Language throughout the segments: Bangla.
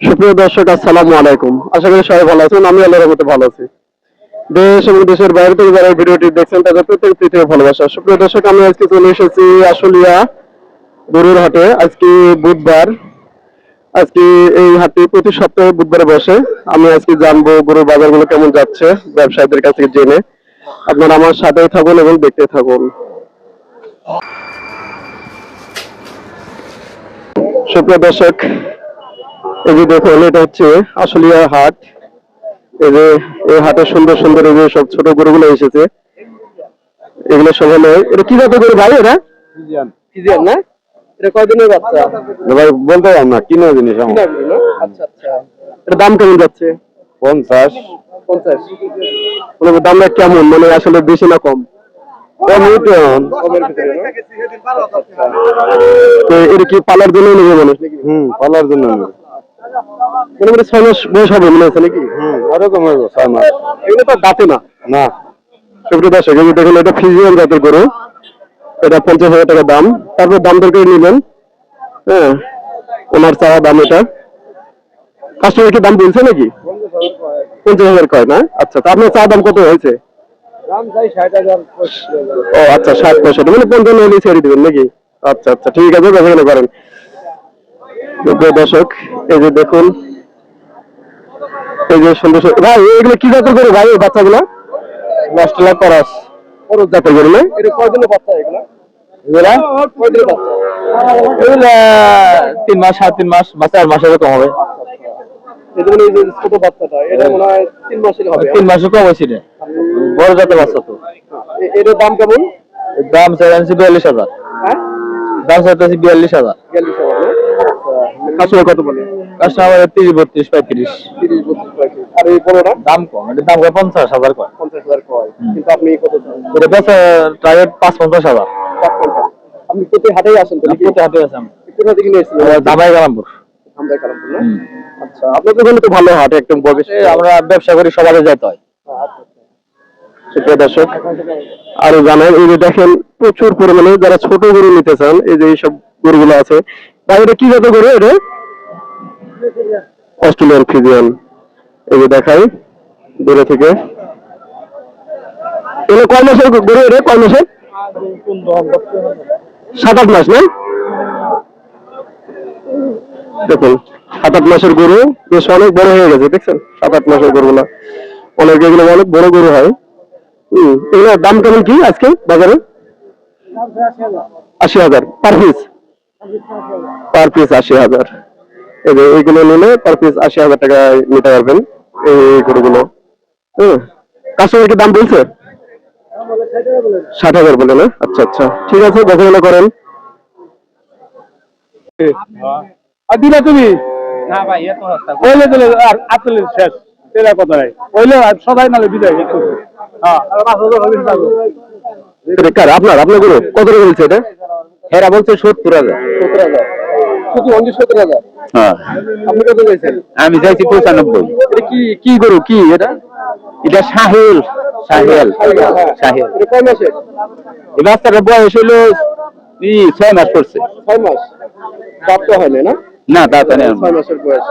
সুপ্রিয় দর্শক, আসসালামু আলাইকুম। আশা করি সবাই ভালো আছেন আমি আল্লাহর মতো ভালো আছি। দেশ এবং দেশের বাইরে থেকে যারা ভিডিওটি দেখছেন, তাদের প্রত্যেক তৃতীয় ভালোবাসা। সুপ্রিয় দর্শক, আমি আজকে চলে এসেছি আশুলিয়া গরুর হাটে। আজকে বুধবার, আজকে এই হাটটি প্রতি সপ্তাহে বুধবারে বসে। আমি আজকে জানব গরুর বাজারগুলো কেমন যাচ্ছে, ব্যবসায়ীদের কাছ থেকে জেনে। আপনারা আমার সাথেই থাকুন এবং দেখতে থাকুন। সুপ্রিয় দর্শক এই যে দেখুন এটা হচ্ছে আশুলিয়া হাট। এই যে এই হাটে সুন্দর সুন্দর এই যে সব ছোট গরুগুলো এসেছে। এগুলো সব হলো এটা কি জাতের গরু ভাই এটা? ফিজিয়ান। না? এটা কয়দিনের বাচ্চা? ভাই বলতে পারলাম না কিনে জিনিস আমার। আচ্ছা আচ্ছা। এটা দাম কেমন যাচ্ছে? পঞ্চাশ। পঞ্চাশ। মানে দামটা কেমন? মানে আসলে বেশি না কম? এটা কি পালার জন্য নেবে মানুষ নাকি হুম পালার জন্য নেবে। মোটামুটি ছয় মাস বয়স হবে মনে নাকি? হুম ওরকম হইব ছয় মাস। এগুলো তো দাঁতে না? না। সুপ্রিয় দর্শক এই দেখুন এটা ফিজিয়ান জাতের গরু। এটা পঞ্চাশ হাজার টাকা দাম। তারপর দাম দর করে নেবেন। হ্যাঁ ওনার চাওয়া দাম এটা। কাস্টমার কি দাম বলছে নাকি? পঞ্চাশ হাজার কয় না? আচ্ছা তা আপনার চাওয়া দাম কত হয়েছে? ও আচ্ছা ষাট পঁয়ষট্টি। মানে পঞ্চান্ন হলে ছেড়ে দিবেন নাকি? আচ্ছা আচ্ছা ঠিক আছে করেন। দর্শক এই যে দেখুন এই যে সুন্দর ভাই এগুলো কি জাতের গরু ভাই এই বাচ্চাগুলো? অস্ট্রেলিয়া করস করস জাতের গরু না? এটা কয়দিনের বাচ্চা এগুলো? এগুলা? কয়দিনের বাচ্চা? এগুলা তিন মাস সাড়ে তিন মাস বা চার মাস এরকম হবে। এটা মানে এই যে ছোট বাচ্চাটা এটা মনে হয় তিন মাসের হবে। তিন মাসও কম হয়েছিল বড় জাতের বাচ্চা তো। দাম কেমন? দাম চাইছি বিয়াল্লিশ হাজার। হ্যাঁ? দাম চাইতেছি বিয়াল্লিশ হাজার। বিয়াল্লিশ হাজার আচ্ছা কত বলে? কাস্টমার তিরিশ বত্রিশ পঁয়ত্রিশ। তিরিশ বত্রিশ পঁয়ত্রিশ। আর এই বড়টা? দাম কম এটার দাম কয়? পঞ্চাশ হাজার কয়। পঞ্চাশ হাজার কয়। কিন্তু আপনি কত? এটা টার্গেট পাঁচ পঞ্চাশ হাজার। পাঁচ পঞ্চাশ। আপনি প্রতি হাটেই আসেন তো প্রতি হাতে আছে কোথা থেকে নিয়ে এসেছিলেন? দাবাই গালামপুর আমরা কালামপুর না? আচ্ছা আপনাদের ওখানে তো ভালো হাট একদম আমরা ব্যবসা করি সবাই যেতে হয়। সুপ্রিয় দর্শক আরও জানেন এই যে দেখেন প্রচুর পরিমাণে যারা ছোট গরু নিতে চান এই যে এইসব গরুগুলো আছে ভাই, এটা কি জাতের গরু এটা? অস্ট্রেলিয়ান ফিজিয়ান এই যে দেখাই, দূরে থেকে। এগুলো কয় মাসের গরু এটা? কয় মাসের? সাত আট মাস, না? দেখুন, সাত আট মাসের গরু বেশ অনেক বড় হয়ে গেছে, দেখছেন? সাত আট মাসের গরুগুলো। অনেক এগুলো অনেক বড় গরু হয়। হম, এগুলোর দাম কেমন কি আজকে বাজারে? আশি হাজার। পার পিস পার পিস আশি হাজার। এই যে এইগুলো নিলে পার পিস আশি হাজার টাকা নিতে পারবেন এই গরুগুলো। হ্যাঁ কাস্টমার কি দাম বলছে? ষাট হাজার বলে না? আচ্ছা আচ্ছা। ঠিক আছে দেখাশোনা করেন। আর দিলা তুমি? না ভাই এত রাস্তা। ওইলে দিলে আর আতলে শেষ। তেলা কথা নাই? ওইলে নালে বিদায় হ্যাঁ আর পাঁচ হাজার হবে না এটা কার আপনার আপনার গরু কত বলছে এটা? এরা বলছে সত্তর হাজার। সত্তর হাজার। শুধু অনলি সত্তর হাজার? হ্যাঁ। আপনি কত চাইছেন? আমি চাইছি পঁচানব্বই। এটা কি কি গরু? কি এটা? এটা সাহেল। সাহেল। সাহেল। এটা কয় মাসের? এই বাচ্চাটার বয়স হলো ছয় মাস পড়ছে। ছয় মাস। হয় না? না ছয় মাসের বয়স।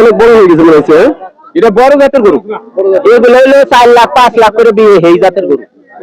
অনেক বড় হয়ে গেছে হচ্ছে হ্যাঁ? এটা বড় জাতের গরু। এগুলো হলো চার লাখ পাঁচ লাখ করে দিয়ে এই জাতের গরু।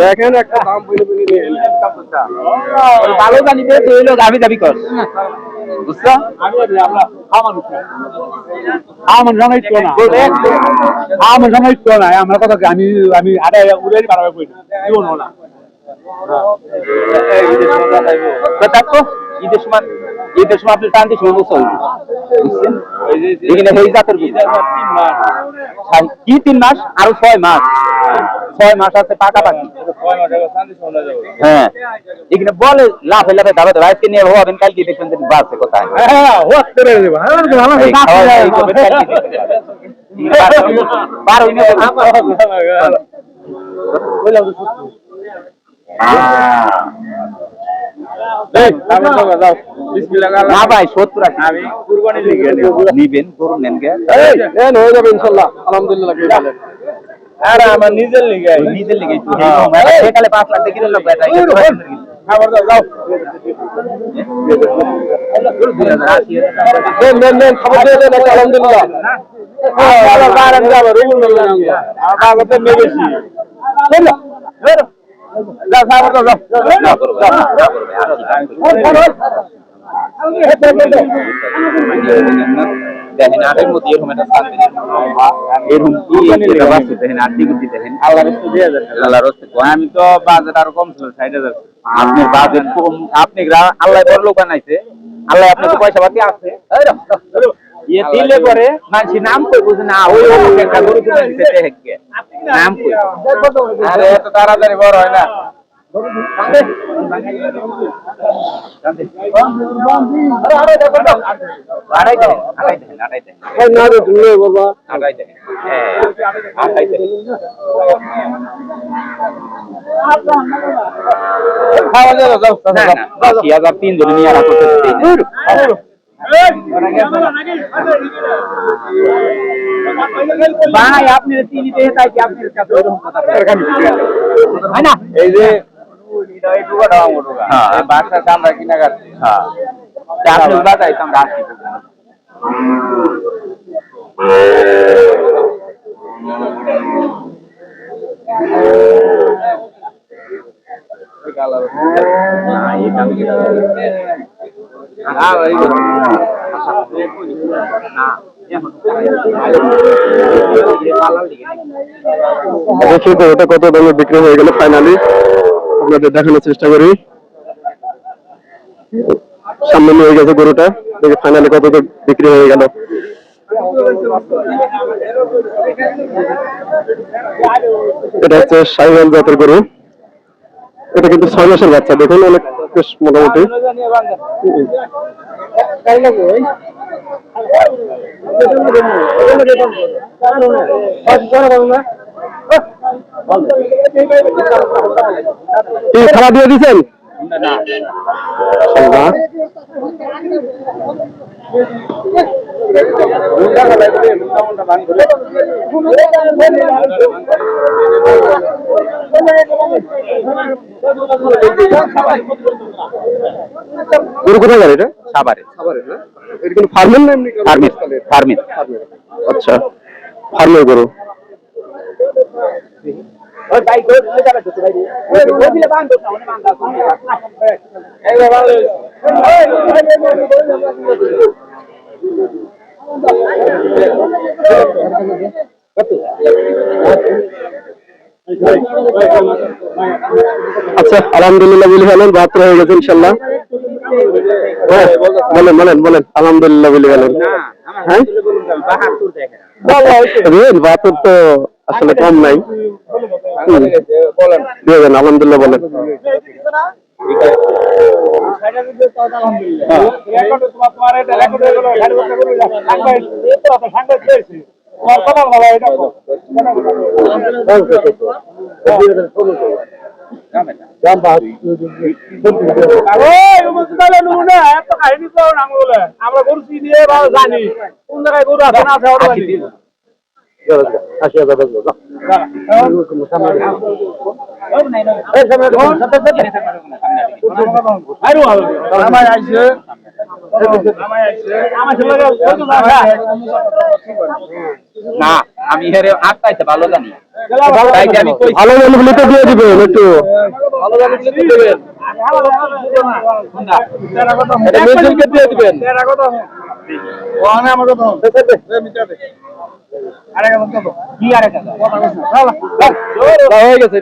দেখেন একটা দাম। ভালো জানিবে তুই লোক আমি দাবি কর। বুঝছ? আমার সঙ্গে ইচ্ছা না। আমার সঙ্গে ইচ্ছা নাই আমার কথা আমি আমি আরে উড়ে বাড়াবে না। দেখো ঈদের সময় ঈদের সময় আপনি টানতে করতে হবে বুঝছেন এখানে এই জাতের। কি তিন মাস আরও ছয় মাস ছয় মাস আছে পাকাপাকি হ্যাঁ এখানে বলে লাফে লাফে দাবা দাবা আজকে নিয়ে হবেন কালকে দেখবেন যে বাসে কোথায় হ্যাঁ হ্যাঁ। বারো না ভাই সত্তর নিবেন গরু নেন হয়ে যাবে ইনশাল্লাহ আলহামদুলিল্লাহ। আমার নিজের লিগে নিজের লিগে সেকালে পাঁচ লাখ দেখে খাবার দাও যাও নেন নেন নেন খাবার দিয়ে দেন আলহামদুলিল্লাহ। বারেন যাবে রুগুল মিললাম আমার কথা নেই বেশি হস্তে আমি তো বাজেট আরও কম ছিল ষাট হাজার আপনি বাজেট আপনি আল্লাহ বড় লোক বানাইছে আল্লাহ আপনাকে পয়সা পাতি আছে। দিলে পরে মানুষ নাম কই বুঝে না ওই অমুক একটা গরু কিনে দিতে হেকে নাম কই? আরে এত তাড়াতাড়ি বড় হয় না। আড়াই দেন আড়াই দেন আড়াই দেন। ভাই না রে তুমি বাবা। আড়াই দেন। হ্যাঁ আড়াই দেন। খাবার দাও যাও না না আশি হাজার তিন জনে নিয়ে আড়া করতে ভাই আপনি তিনি দেহে তাই কি আপনি কাছে ওরকম কথা হয় না এই যে এই টুকাটা আমার টুকা হ্যাঁ। এই বাসার দামটা কিনা কাটছে হ্যাঁ তা আপনি বাজাইতে আমরা আসি না এটা আমি হ্যাঁ এই যে। না দেখি তো এটা কত দামে বিক্রি হয়ে গেল ফাইনালি আপনাদের দেখানোর চেষ্টা করি। সামনে নিয়ে গেছে গরুটা। দেখি ফাইনালি কত বিক্রি হয়ে গেল। এটা হচ্ছে সাইওয়াল জাতের গরু। এটা কিন্তু ছয় মাসের বাচ্চা দেখুন অনেক বেশ মোটামুটি। খাবার দিয়ে দিচ্ছেন না গরু কোথায় গেল এটা? সাবারে এটা ফার্মের না এমনি? আচ্ছা। ফার্মের গরু। আচ্ছা আলহামদুলিল্লাহ বলি ফেলেন বাহাত্তর হয়ে গেছে ইনশাল্লাহ হ্যাঁ, বলেন বলেন বলেন আলহামদুলিল্লাহ বলি হ্যাঁ বাহাত্তর তো আসলে কম নাই বলেন আলহামদুলিল্লাহ বলেন তোমার আমরা গরু চিনি জানি। কোন জায়গায় গরু আছে না আছে আশি হাজার আমার না আমি হেরে আটটাইতে ভালো জানি। আমি ভালো জানলে তো দিয়ে দিবেন একটু। ভালো জানি তো দিয়ে দিবেন। ও আমার কথা দে আরে কথা? তো কি আরে কাকা হয়ে হয়ে গেছে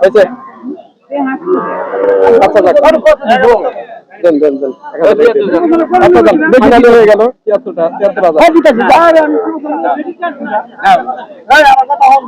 হয়েছে। আচ্ছা দেন দেন দিন। আচ্ছা, দেন। হয়ে গেল। তিয়াত্তরটা তিয়াত্তর হাজার।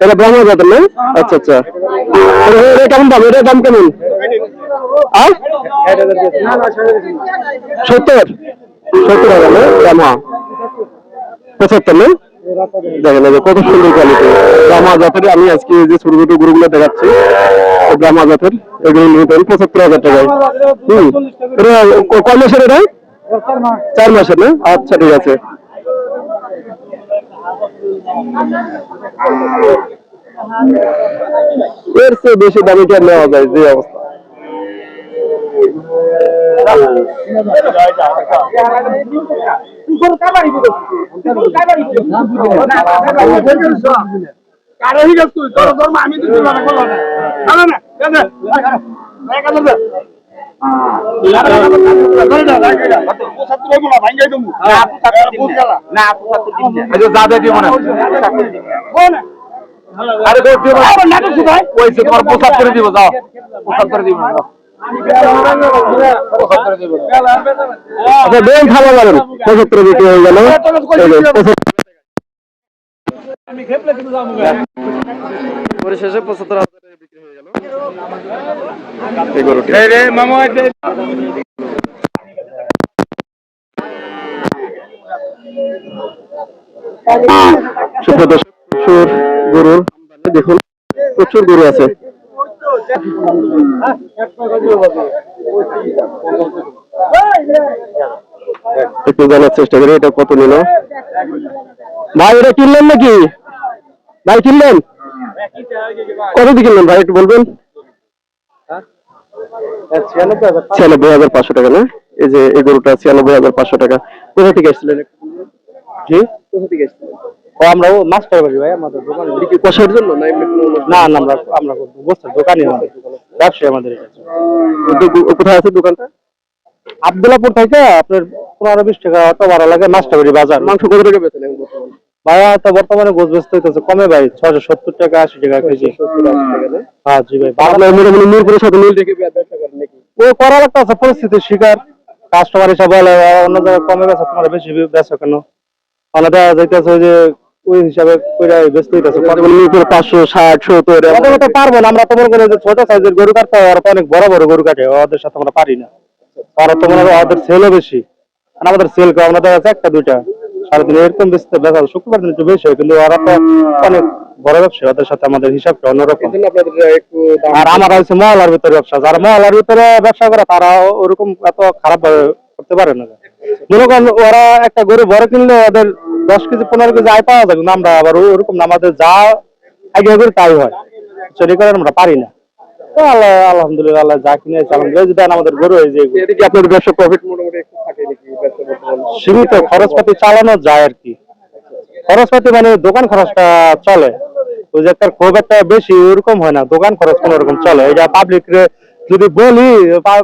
এটা ব্রাহ্মণ জাতের না? আচ্ছা আচ্ছা। এটা কেমন দাম? এটার দাম কেমন? আর? সত্তর। সত্তর হাজার না? ব্রাহ্মা পঁচাত্তর না? দেখেন কত সুন্দর কোয়ালিটি ব্রাহ্মা জাতের আমি আজকে যে ছোট ছোট গরুগুলো দেখাচ্ছি। ব্রাহ্মা জাতের এগুলো নিতেন পঁচাত্তর হাজার টাকায়। হম। কয় মাসের এটা? চার মাসের না? আচ্ছা ঠিক আছে। এর চেয়ে বেশি দামে কি নেওয়া যায় যে অবস্থা না পঁচাত্তর দিন না যা দিয়ে দিব না আরে গো দিব কইছে তোমার দিব যাও পঁচাত্তরে দিব দিব দেন খাওয়া যাবেন পঁচাত্তর বিক্রি গেল এই যে, 75 পরিশেষে পঁচাত্তর হাজার বিক্রি হয়ে গেল প্রচুর দেখুন প্রচুর গরু আছে। একটু জানার চেষ্টা করি এটা কত নিল ভাই এটা কিনলেন নাকি ভাই কিনলেন কত দিয়ে কিনলেন ভাই একটু বলবেন ছিয়ানব্বই হাজার পাঁচশো টাকা না? এই যে এই গরুটা ছিয়ানব্বই হাজার পাঁচশো টাকা। কোথা থেকে এসেছিলেন? জি? কোথা থেকে ও মাস্টার বাড়ি ভাই আমাদের দোকানে। কি কষার জন্য না? না না আমরা আমরা আমাদের। ব্যবসায়ী আমাদের কোথায় আছে দোকানটা? আবদুল্লাপুর থেকে আপনার পনেরো বিশ টাকা অটো ভাড়া লাগে মাস্টারবাড়ি বাজার। মাংস কত টাকা বেচেন বর্তমানে? ভাইয়া তো বর্তমানে গোছ হইতেছে। কমে ভাই ছয়শো সত্তর টাকা আশি টাকা কেজি। হ্যাঁ জি ভাই বাবা আপনার মোটামুটি মিরপুরের সাথে মিল রেখে ও করা লাগতেছে পরিস্থিতির শিকার। কাস্টমার হিসাবে বলে অন্য জায়গায় কমে গেছে তোমার বেশি বেচো কেন? মানে দেখা যাইতেছে যে ওই হিসাবে কইরা বেচতে হইতেছে। পাঁচশো ষাট সত্তর পারব না আমরা তো মনে করি যে ছোট সাইজের গরু কাটতে ওরা তো অনেক বড় বড় গরু কাটে ওদের সাথে আমরা পারি না। ওরা তো মনে হয় ওদের সেলও বেশি। আর আমাদের সেল কম আমরা দেখা যাচ্ছে একটা দুইটা। সারাদিন এরকম বেচতে বেচা শুক্রবার দিন একটু বেশি হয় কিন্তু ওরা তো অনেক বড় ব্যবসা ওদের সাথে আমাদের হিসাবটা অন্যরকম। আর আমার হচ্ছে মহলার ভিতরে ব্যবসা যারা মহলার ভিতরে ব্যবসা করে তারা ওরকম এত খারাপ করতে পারে না। মনে করেন ওরা একটা গরু বড় কিনলে ওদের দশ কেজি পনেরো কেজি আয় পাওয়া যায় কিন্তু আমরা আবার ওরকম আমাদের যা আগে করি তাই হয়। চুরি করে আমরা পারি না। আলহামদুলিল্লাহ যা কিনে আলহামদুলিল্লাহ। যদি আমাদের গরু এই যে এটা কি আপনাদের ব্যবসা প্রফিট মোটামুটি একটু থাকে নাকি? সীমিত খরচপাতি চালানো যায় আর কি। খরচপাতি মানে দোকান খরচটা চলে। ওই যে খুব একটা বেশি ওরকম হয় না দোকান খরচ কোন রকম চলে। এটা পাবলিক যদি বলি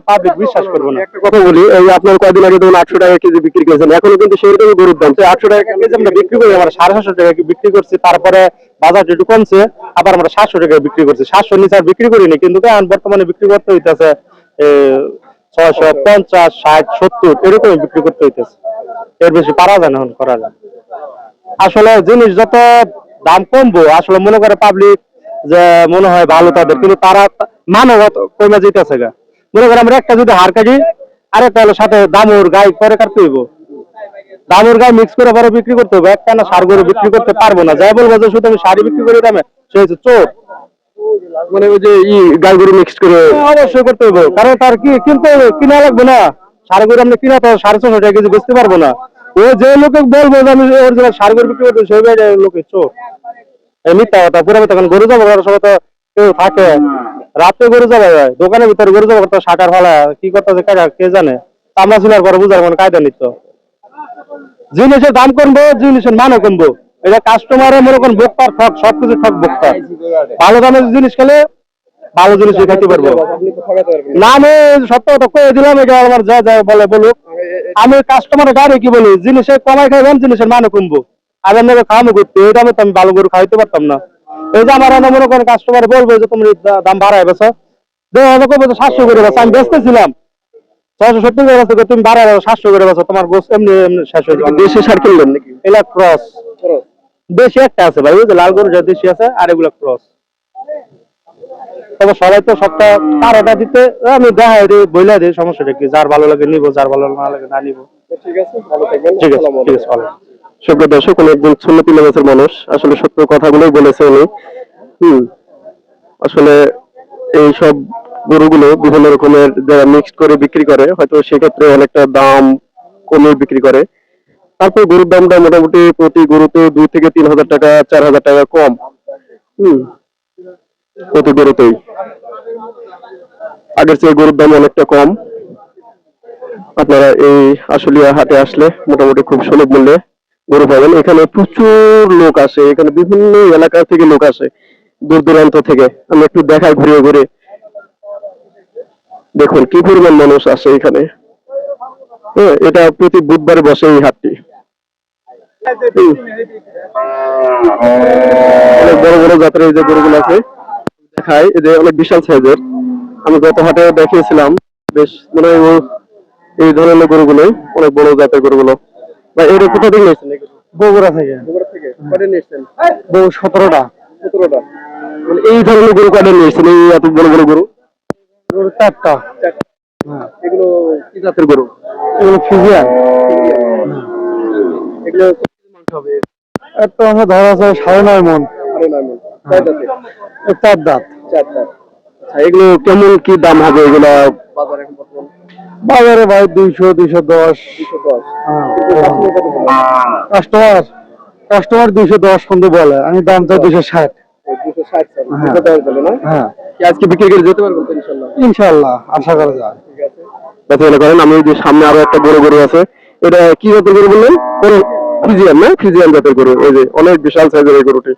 পাবলিক বিশ্বাস করব না। একটা কথা বলি এই আপনার কয়দিন আগে ধরুন আটশো টাকা কেজি বিক্রি করেছেন এখনও কিন্তু সেই রকমই গরুর দাম। আটশো টাকা যে আমরা বিক্রি করি আমরা সাড়ে সাতশো টাকা বিক্রি করছি তারপরে বাজার একটু কমছে আবার আমরা সাতশো টাকা বিক্রি করছি। সাতশো নিচে আর বিক্রি করিনি কিন্তু এখন বর্তমানে বিক্রি করতে হইতেছে ছয়শো পঞ্চাশ ষাট সত্তর এরকম বিক্রি করতে হইতেছে। এর বেশি পারা যায় না এখন করা যায়। আসলে জিনিস যত দাম কমবো আসলে মনে করে পাবলিক যে মনে হয় ভালো তাদের কিন্তু তারা মানব কমে যেতেছে গা। মনে করে আমরা একটা যদি হার কাটি আরেকটা হলো সাথে দামুর গাই করে কাটতে হইব দামের গায়ে মিক্স করে পরে বিক্রি করতে হবে একটা না সার গরু বিক্রি করতে পারব না। যাই বলব যে শুধু আমি শাড়ি বিক্রি করি দামে সে হচ্ছে চোর। মানে ওই যে ই গাই গরু মিক্সড করে অবশ্যই করতে হবে। কারণ তার কি কিনতে হবে, কিনা লাগবে না। সার গরু আমরা কিনা তো সাড়ে ছশো টাকা কেজি বেচতে পারব না। ও যে লোকে বলব যে আমি অরিজিনাল সার গরু বিক্রি করতে সেই ভাই লোকে চোর। মিথ্যা কথা পুরো কারণ গরু যাব করার সময় তো কেউ থাকে। রাত্রে গরু যাবে দোকানের ভিতরে গরু যাব করতে শাটার ফালা কি করতেছে কারা কে জানে? আমরা ছিলার পরে বুঝার কোনো কায়দা নিত। জিনিসের দাম কমবো জিনিসের মানও কমবো। এটা কাস্টমারের মনে করেন ভোক্তার ঠক সবকিছু ঠক ভোক্তা ভালো দামের জিনিস খেলে ভালো জিনিস খাইতে পারব। তো না। আমি সত্য কথা কয়ে দিলাম এটা আমার যা যা বলে বলুক। আমি কাস্টমারের গাড়ি কি বলি জিনিসের কমাই খাইবেন জিনিসের মানে কমবো। আর আপনাকে খাওয়ানো করতে এই দামে তো আমি ভালো করে খাইতে পারতাম না। এই যে আমার এনে মনে করেন কাস্টমার বলবে যে তুমি দাম বাড়ায় বেছো যে আমি সাতশো করে বেছো আমি বেচতেছিলাম। ছয়শো সত্তর করে বেছো তুমি বাড়ায় সাতশো করে বেছো তোমার গোস এমনি এমনি শেষ হয়ে যাবে দেশি সার কিনলেন নাকি? এগুলা ক্রস দেশি একটা আছে ভাই ওই যে লাল গরু যা দেশি আছে আর এগুলা ক্রস তবে সবাই তো সবটা তারটা দিতে আমি দেখাই দিই বইলা দিই সমস্যাটা কি? যার ভালো লাগে নিবো যার ভালো না লাগে না নিবো। ঠিক আছে ঠিক আছে ঠিক আছে ভালো। সুপ্রিয় দর্শক উনি একজন সুন্নতি নামাজের মানুষ। আসলে সত্য কথাগুলোই বলেছে উনি। হুম। আসলে এই সব গরুগুলো বিভিন্ন রকমের যারা মিক্সড করে বিক্রি করে, হয়তো সেক্ষেত্রে অনেকটা দাম কমিয়ে বিক্রি করে। তারপর গরুর দামটা মোটামুটি প্রতি গরুতে দুই থেকে তিন হাজার টাকা, চার হাজার টাকা কম। হুম। প্রতি গরুতেই। আগের চেয়ে গরুর দাম অনেকটা কম। আপনারা এই আশুলিয়া হাটে আসলে মোটামুটি খুব সুলভ মূল্যে গরু পাবেন এখানে প্রচুর লোক আসে। এখানে বিভিন্ন এলাকা থেকে লোক আসে, দূর দূরান্ত থেকে। আমি একটু দেখাই ঘুরে ঘুরে দেখুন, কি পরিমাণ মানুষ আসে এখানে। হ্যাঁ এটা প্রতি বুধবারে বসে এই হাটটি। অনেক বড় বড় এই যে গরুগুলো আছে এই যে অনেক বিশাল সাইজের। আমি গত হাটে দেখিয়েছিলাম, বেশ মানে এই ধরনের গরুগুলো অনেক বড় জাতের গরুগুলো। ভাই এটা কোথা থেকে নিয়েছেন বগুড়া থেকে। বগুড়া থেকে? কয়টা নিয়েছেন? বউ সতেরোটা। সতেরোটা। মানে এই ধরনের গরু কয়টা নিয়েছেন? এই এত বড় বড় গরু? চারটা। এগুলো কি জাতের গরু? এগুলো ফিজিয়ান এগুলো মাংস হবে? একটা আমরা ধরা আছে সাড়ে নয় মন। মন। চার দাঁত। আচ্ছা এগুলো কেমন কি দাম হবে এগুলো বাজারে এখন বর্তমান? বাজারে ভাই দুইশো দুইশো দশ। কিন্তু কাস্টমার কাস্টমার দুইশো দশ পর্যন্ত বলে আমি দাম চাই দুইশো ষাট। হ্যাঁ। হ্যাঁ। আজকে বিক্রি করে যেতে পারবেন ইনশাল্লাহ? ইনশাল্লাহ আশা করা যায়। ঠিক আছে। করেন আমি যে সামনে আরও একটা বড় গরু আছে। এটা কি জাতের গরু বললেন? ফ্রিজিয়ান না? ফ্রিজিয়ান জাতের গরু। এই যে অনেক বিশাল সাইজের এই গরুটি।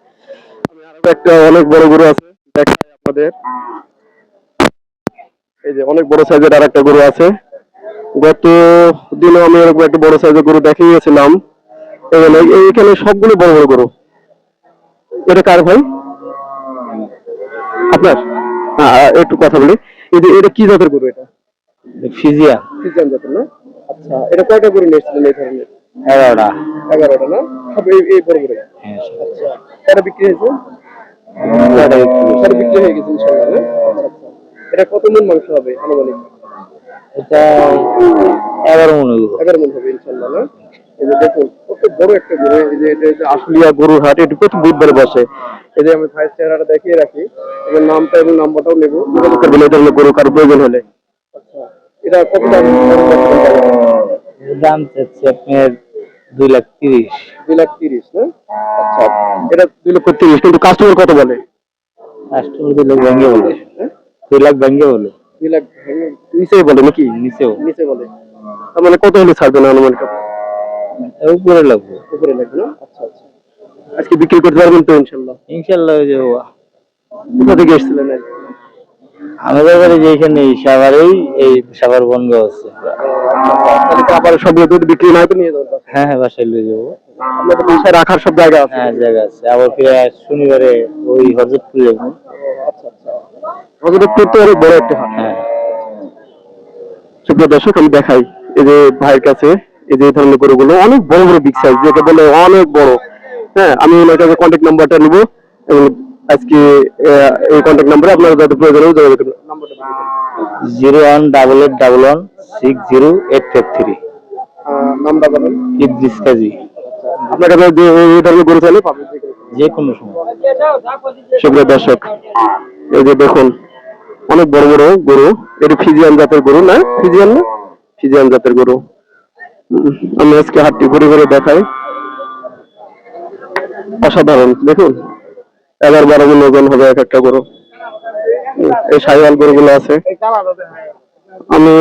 একটা অনেক বড় গরু আছে দেখাই আপনাদের। এই যে অনেক বড় সাইজের আর একটা গরু আছে। গত দিনও আমি এরকম একটা বড় সাইজের গরু দেখিয়েছিলাম। এখানে এইখানে সবগুলো বড় বড় গরু। এটা কার ভাই? আপনার? হ্যাঁ একটু কথা বলি। যে এটা কি জাতের গরু এটা? ফিজিয়ান জাতের না? আচ্ছা এটা কয়টা গরু নিয়েছিলেন এই ধরনের? এগারোটা। এগারোটা না? সব এই এই বড় বড় হ্যাঁ আচ্ছা কটা বিক্রি হয়েছে? বিক্রি হয়ে গেছে আচ্ছা আচ্ছা। এটা কত মন মাংস হবে আনুমানিক? এটা এগারো মনে এগারো মন হবে ইনশাল্লাহ না? এই যে দেখুন কত বড় একটা গরু এই যে এটা হচ্ছে আশুলিয়া গরুর হাট এটি প্রতি বুধবারে বসে। এই যে আমি ভাইয়ের চেহারাটা দেখিয়ে রাখি এবং নামটা এবং নাম্বারটাও নেব। যোগাযোগ করবেন এই ধরনের গরু কারও প্রয়োজন হলে। আচ্ছা এটা কত দাম? দাম চাচ্ছি আপনার দুই লাখ তিরিশ। দুই লাখ তিরিশ না? আচ্ছা এটা দুই লক্ষ তিরিশ কিন্তু কাস্টমার কত বলে? কাস্টমার দুই লাখ ভেঙে বলে। হ্যাঁ? দুই লাখ ভেঙে বলে। দুই লাখ নিচে বলে নাকি? নিচেও। নিচে বলে। তার মানে কত হলে ছাড়বেন আনুমানিক আপনি? উপরে লাগবে। উপরে লাগবে না? আচ্ছা আচ্ছা। আজকে বিক্রি করতে পারবেন তো ইনশাল্লাহ? ইনশাল্লাহ যে কোথা থেকে এসেছিলেন? আমাদের বাড়ি যেখানে সাভারেই এই সাভার বনগাঁও আছে। আবার সব যদি বিক্রি না নিয়ে বাসায়। হ্যাঁ হ্যাঁ বাসায় লিয়ে যাব। বাসায় রাখার সব জায়গা আছে। হ্যাঁ জায়গা আছে। আবার ফিরে শনিবারে ওই হজরতপুর যাব। আচ্ছা আচ্ছা। হজরতপুর তো অনেক বড় একটা হ্যাঁ। সুপ্রিয় দর্শক আমি দেখাই এই যে ভাইয়ের কাছে এই যে ধরনের গরুগুলো। অনেক বড় বড় বিগ সাইজ যেটা বলে অনেক বড়। হ্যাঁ আমি ওনার কাছে কন্ট্যাক্ট নাম্বারটা নিব এবং আজকে এই কন্ট্যাক্ট নাম্বারে আপনারা যাতে প্রয়োজন হবে যোগাযোগ করবেন। Zero one double eight double one six zero eight five three. নামটা বলেন। ইদ্রিস কাজী। আপনার কাছে যে এই ধরনের গরু চাইলে পাবেন। সময়। যে কোনো সময়। সুপ্রিয় দর্শক এই যে দেখুন অনেক বড় বড় গরু। এটি ফিজিয়ান জাতের গরু, না? ফিজিয়ান না? ফিজিয়ান জাতের গরু। আমি আজকে হাটটি ঘুরে ঘুরে দেখাই। অসাধারণ, দেখুন। এগারো বারো মন ওজন হবে এক একটা গরু। এই সাইওয়াল গরুগুলো আছে। আমি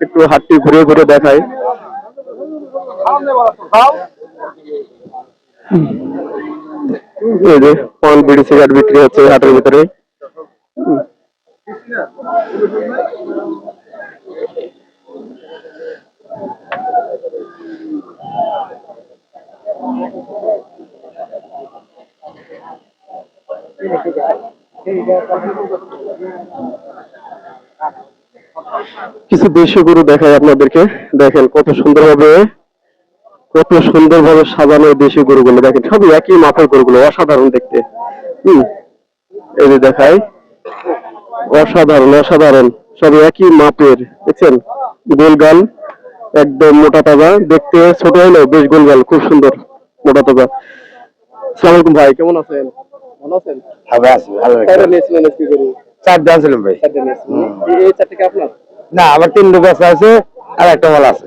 একটু হাটটি ঘুরে ঘুরে দেখাই। পান বিড়ি সিগারেট বিক্রি হচ্ছে হাটের ভিতরে। কিছু দেশি গরু দেখাই আপনাদেরকে। দেখেন কত সুন্দরভাবে কত সুন্দরভাবে সাজানো এই দেশি গরুগুলো। দেখেন সবই একই মাপের গরুগুলো, অসাধারণ দেখতে। হম, এই যে দেখাই। অসাধারণ অসাধারণ। সবই একই মাপের দেখছেন? গোলগাল একদম মোটা তাজা। দেখতে ছোট হলেও বেশ গোলগাল খুব সুন্দর মোটা তাজা। সালাম ভাই কেমন আছেন? ভালো আছেন? হবে আছে ভালো কয়টা নিয়েছিলেন আজকে গরু? চার দাম ছিলাম ভাই এই- এই চারটে কি আপনার? না আমার তিনটে বেচা আছে আর একটা মাল আছে।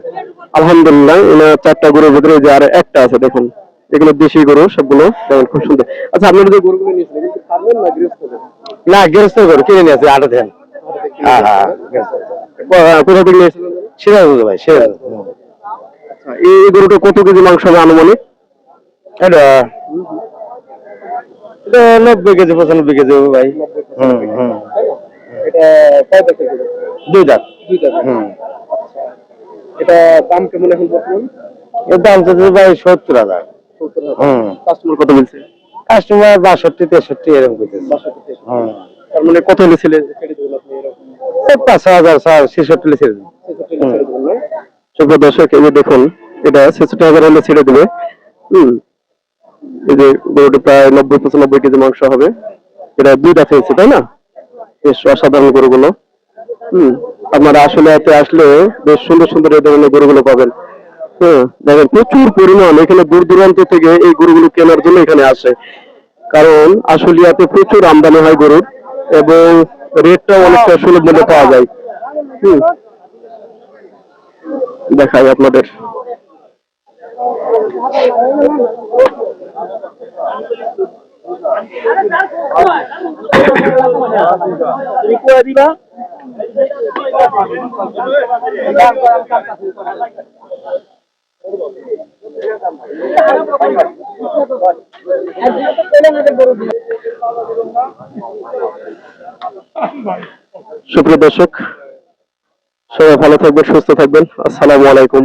আলহামদুলিল্লাহ এনার চারটা গরুর ভিতরে যে আর একটা আছে দেখুন। এগুলো দেশি গরু সবগুলো দেখুন খুব সুন্দর। আচ্ছা আপনারা যে গরুগুলো নিয়েছিলেন কিন্তু না গৃহস্থ না করে কিনে নিয়েছে আটা দেন হ্যাঁ হ্যাঁ কোথা থেকে নিয়েছিলেন? ভাই সিরাজ আচ্ছা, এই গরুটা কত কেজি মাংস হবে আনুমানিক? এটা এটা নব্বই কেজি পঁচানব্বই কেজি হবে ভাই। হুম হুম। এটা কয় দুই দাঁত। দুই দাঁত। হুম। এটা দাম কেমন এখন বর্তমান? এর দাম তো ভাই সত্তর হাজার। কাস্টমার কত বলছে? কাস্টমার বাষট্টি তেষট্টি এরকম করতেছে তার মানে কত হলে ছেলে পাঁচ হাজার ছেষট্টি ছেড়ে ছেষট্টি হলে ছেড়ে দেবেন দর্শক এই যে দেখুন এটা ছেষট্টি হাজার হলে ছেড়ে দেবে। হুম। এই যে গরুটি প্রায় নব্বই পঁচানব্বই কেজি মাংস হবে। এটা দুই দাঁত হয়েছে তাই না? বেশ অসাধারণ গরুগুলো। হুম। আপনারা আসলে এতে আসলে বেশ সুন্দর সুন্দর এই ধরনের গরুগুলো পাবেন। হ্যাঁ দেখেন প্রচুর পরিমাণ এখানে দূর দূরান্ত থেকে এই গরুগুলো কেনার জন্য এখানে আসে। কারণ আশুলিয়াতে প্রচুর আমদানি হয় গরুর এবং রেটটাও অনেকটা সুলভ মূল্যে পাওয়া যায়। দেখাই আপনাদের। সুপ্রিয় দর্শক সবাই ভালো থাকবেন সুস্থ থাকবেন। আসসালামু আলাইকুম।